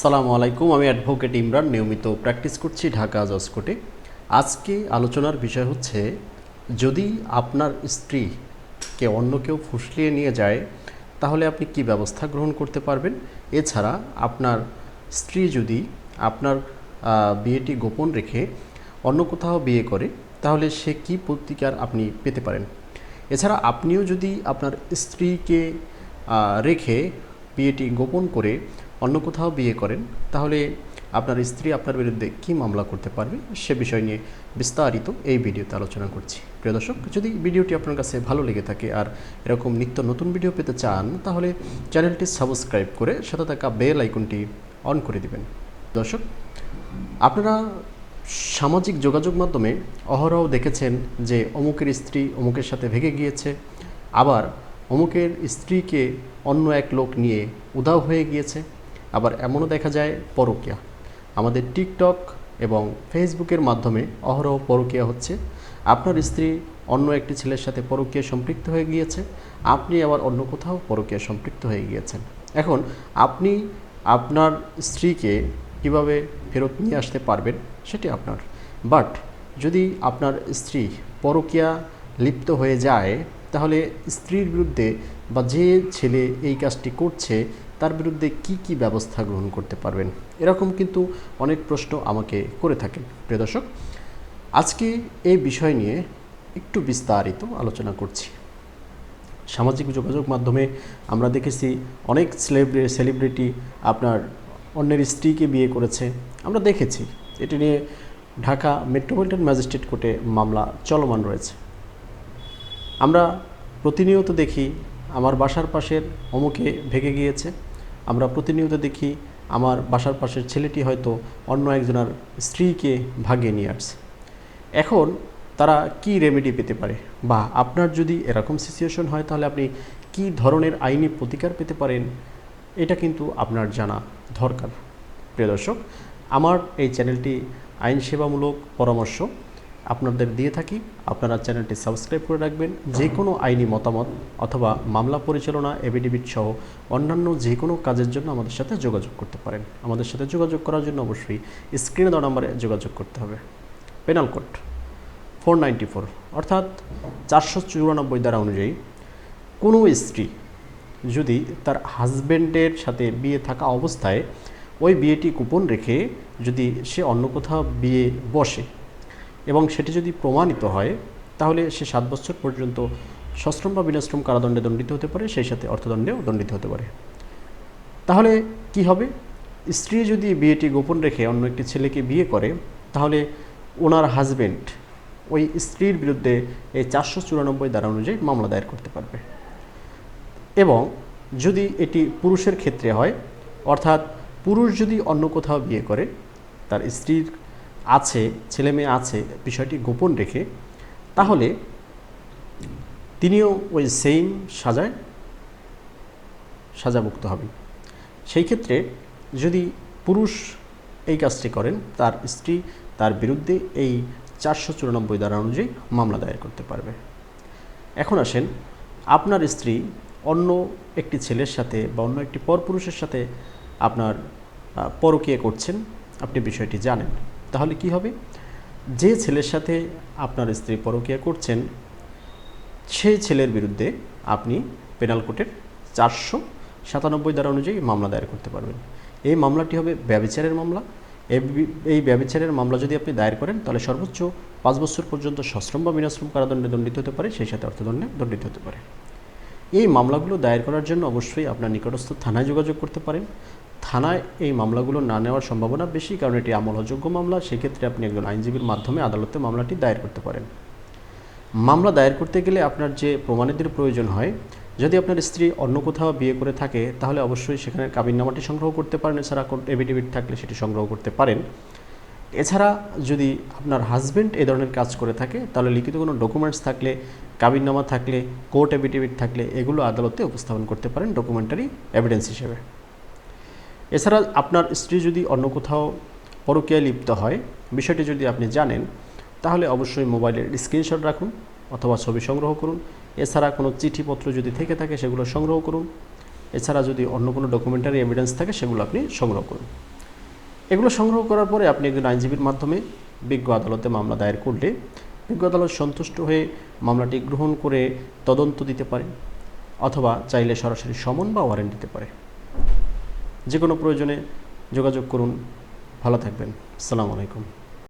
সালামু আলাইকুম, আমি অ্যাডভোকেট ইমরান, নিয়মিত প্র্যাকটিস করছি ঢাকা জসকোটে আজকে আলোচনার বিষয় হচ্ছে, যদি আপনার স্ত্রীকে অন্য কেউ ফুসলিয়ে নিয়ে যায়, তাহলে আপনি কি ব্যবস্থা গ্রহণ করতে পারবেন? এছাড়া আপনার স্ত্রী যদি আপনার বিয়েটি গোপন রেখে অন্য কোথাও বিয়ে করে, তাহলে সে কি প্রতিকার আপনি পেতে পারেন? এছাড়া আপনিও যদি আপনার স্ত্রীকে রেখে বিয়েটি গোপন করে অন্য কোথাও বিয়ে করেন, তাহলে আপনার স্ত্রী আপনার বিরুদ্ধে কী মামলা করতে পারবে সে বিষয় নিয়ে বিস্তারিত এই ভিডিওতে আলোচনা করছি। প্রিয় দর্শক, যদি ভিডিওটি আপনার কাছে ভালো লেগে থাকে আর এরকম নিত্য নতুন ভিডিও পেতে চান, তাহলে চ্যানেলটি সাবস্ক্রাইব করে সাথে থাকা বেল আইকনটি অন করে দিবেন। দর্শক, আপনারা সামাজিক যোগাযোগ মাধ্যমে অহরহ দেখেছেন যে অমুকের স্ত্রী অমুকের সাথে ভেগে গিয়েছে, আবার অমুকের স্ত্রীকে অন্য এক লোক নিয়ে উধাও হয়ে গিয়েছে। আবার এমনও দেখা যায় পরকিয়া। আমাদের টিকটক এবং ফেসবুকের মাধ্যমে অহরহ পরকিয়া হচ্ছে। আপনার স্ত্রী অন্য একটি ছেলের সাথে পরকীয়া সম্পৃক্ত হয়ে গিয়েছে। আপনি আবার অন্য কোথাও পরকীয়া সম্পৃক্ত হয়ে গিয়েছেন। এখন আপনি আপনার স্ত্রীকে কীভাবে ফেরত নিয়ে আসতে পারবেন সেটি আপনার। বাট যদি আপনার স্ত্রী পরকীয়া লিপ্ত হয়ে যায়, তাহলে স্ত্রীর বিরুদ্ধে বা যে ছেলে এই কাজটি করছে তার বিরুদ্ধে কি কি ব্যবস্থা গ্রহণ করতে পারবেন? এরকম কিন্তু অনেক প্রশ্ন আমাকে করে থাকেন। প্রিয় দর্শক, আজকে এই বিষয় নিয়ে একটু বিস্তারিত আলোচনা করছি। সামাজিক যোগাযোগ মাধ্যমে আমরা দেখেছি অনেক সেলিব্রিটি আপনার অন্যের স্ত্রীকে বিয়ে করেছে। আমরা দেখেছি এটি নিয়ে ঢাকা মেট্রোপলিটন ম্যাজিস্ট্রেট কোর্টে মামলা চলমান রয়েছে। আমরা প্রতিনিয়ত দেখি আমার বাসার পাশের অমুকে ভেঙে গিয়েছে। আমরা প্রতিনিয়ত দেখি আমার বাসার পাশের ছেলেটি হয়তো অন্য একজনের স্ত্রীকে ভাগিয়ে নিয়ে আসছে। এখন তারা কি রেমেডি পেতে পারে? বা আপনার যদি এরকম সিচুয়েশন হয়, তাহলে আপনি কি ধরনের আইনি প্রতিকার পেতে পারেন? এটা কিন্তু আপনার জানা দরকার। প্রিয় দর্শক, আমার এই চ্যানেলটি আইন সেবামূলক পরামর্শ। আপনাদের দিয়ে থাকি। আপনারা চ্যানেলটি সাবস্ক্রাইব করে রাখবেন। যে কোনো আইনি মতামত অথবা মামলা পরিচালনা এভিডেভিট সহ অন্যান্য যে কোনো কাজের জন্য আমাদের সাথে যোগাযোগ করতে পারেন। আমাদের সাথে যোগাযোগ করার জন্য অবশ্যই স্ক্রিনে দেওয়া নম্বরে যোগাযোগ করতে হবে। পেনাল কোড ফোর ফোর অর্থাৎ চারশো চুরানব্বই দ্বারা অনুযায়ী কোনো স্ত্রী যদি তার হাজব্যান্ডের সাথে বিয়ে থাকা অবস্থায় ওই বিয়েটি কুপন রেখে যদি সে অন্য কোথাও বিয়ে বসে এবং সেটি যদি প্রমাণিত হয়, তাহলে সে সাত বছর পর্যন্ত সশ্রম বা বিনাশ্রম কারাদণ্ডে দণ্ডিত হতে পারে, সেই সাথে অর্থদণ্ডেও দণ্ডিত হতে পারে। তাহলে কি হবে? স্ত্রী যদি বিয়েটি গোপন রেখে অন্য একটি ছেলেকে বিয়ে করে, তাহলে ওনার হাজবেন্ড ওই স্ত্রীর বিরুদ্ধে এই চারশো চুরানব্বই দ্বারা অনুযায়ী মামলা দায়ের করতে পারবে। এবং যদি এটি পুরুষের ক্ষেত্রে হয়, অর্থাৎ পুরুষ যদি অন্য কোথাও বিয়ে করে, তার স্ত্রীর আছে, ছেলে মেয়ে আছে, বিষয়টি গোপন রেখে, তাহলে তিনিও ওই সেম সাজায়, সাজামুক্ত হবেন। সেই ক্ষেত্রে যদি পুরুষ এই কাজটি করেন, তার স্ত্রী তার বিরুদ্ধে এই চারশো চুরানব্বই ধারা অনুযায়ী মামলা দায়ের করতে পারবে। এখন আসেন, আপনার স্ত্রী অন্য একটি ছেলের সাথে বা অন্য একটি পরপুরুষের সাথে আপনার পরকীয়া করছেন, আপনি বিষয়টি জানেন। তাহলে কি হবে? যে ছেলের সাথে আপনার স্ত্রী পরকীয়া করছেন, সেই ছেলের বিরুদ্ধে আপনি পেনাল কোর্টের চারশো সাতানব্বই ধারা অনুযায়ী মামলা দায়ের করতে পারবেন। এই মামলাটি হবে ব্যবিচারের মামলা। এই ব্যবিচারের মামলা যদি আপনি দায়ের করেন, তাহলে সর্বোচ্চ পাঁচ বছর পর্যন্ত সশ্রম বা বিনাশ্রম কারাদণ্ডে দণ্ডিত হতে পারে, সেই সাথে অর্থদণ্ডে দণ্ডিত হতে পারে। এই মামলাগুলো দায়ের করার জন্য অবশ্যই আপনার নিকটস্থ থানায় যোগাযোগ করতে পারেন। থানায় এই মামলাগুলো না নেওয়ার সম্ভাবনা বেশি, কারণ এটি আমলযোগ্য মামলা। সেক্ষেত্রে আপনি একজন আইনজীবীর মাধ্যমে আদালতে মামলাটি দায়ের করতে পারেন। মামলা দায়ের করতে গেলে আপনার যে প্রমাণীদের প্রয়োজন হয়, যদি আপনার স্ত্রী অন্য কোথাও বিয়ে করে থাকে, তাহলে অবশ্যই সেখানে কাবিননামাটি সংগ্রহ করতে পারেন। এছাড়া কোন এভিডেভিট থাকলে সেটি সংগ্রহ করতে পারেন। এছাড়া যদি আপনার হাজব্যান্ড এ ধরনের কাজ করে থাকে, তাহলে লিখিত কোনো ডকুমেন্টস থাকলে, কাবিননামা থাকলে কোর্ট এভিডেভিট থাকলে, এগুলো আদালতে উপস্থাপন করতে পারেন ডকুমেন্টারি এভিডেন্স হিসেবে। এছাড়া আপনার স্ত্রী যদি অন্য কোথাও পরকীয়ায় লিপ্ত হয়, বিষয়টি যদি আপনি জানেন, তাহলে অবশ্যই মোবাইলের স্ক্রিনশট রাখুন অথবা ছবি সংগ্রহ করুন। এছাড়া কোনো চিঠিপত্র যদি থেকে থাকে, সেগুলো সংগ্রহ করুন। এছাড়া যদি অন্য কোনো ডকুমেন্টারি এভিডেন্স থাকে, সেগুলো আপনি সংগ্রহ করুন। এগুলো সংগ্রহ করার পরে আপনি একজন আইনজীবীর মাধ্যমে বিজ্ঞ আদালতে মামলা দায়ের করলে বিজ্ঞ আদালত সন্তুষ্ট হয়ে মামলাটি গ্রহণ করে তদন্ত দিতে পারে অথবা চাইলে সরাসরি সমন বা ওয়ারেন্ট দিতে পারে। যে কোনো প্রয়োজনে যোগাযোগ করুন। ভালো থাকবেন। আসসালামু আলাইকুম।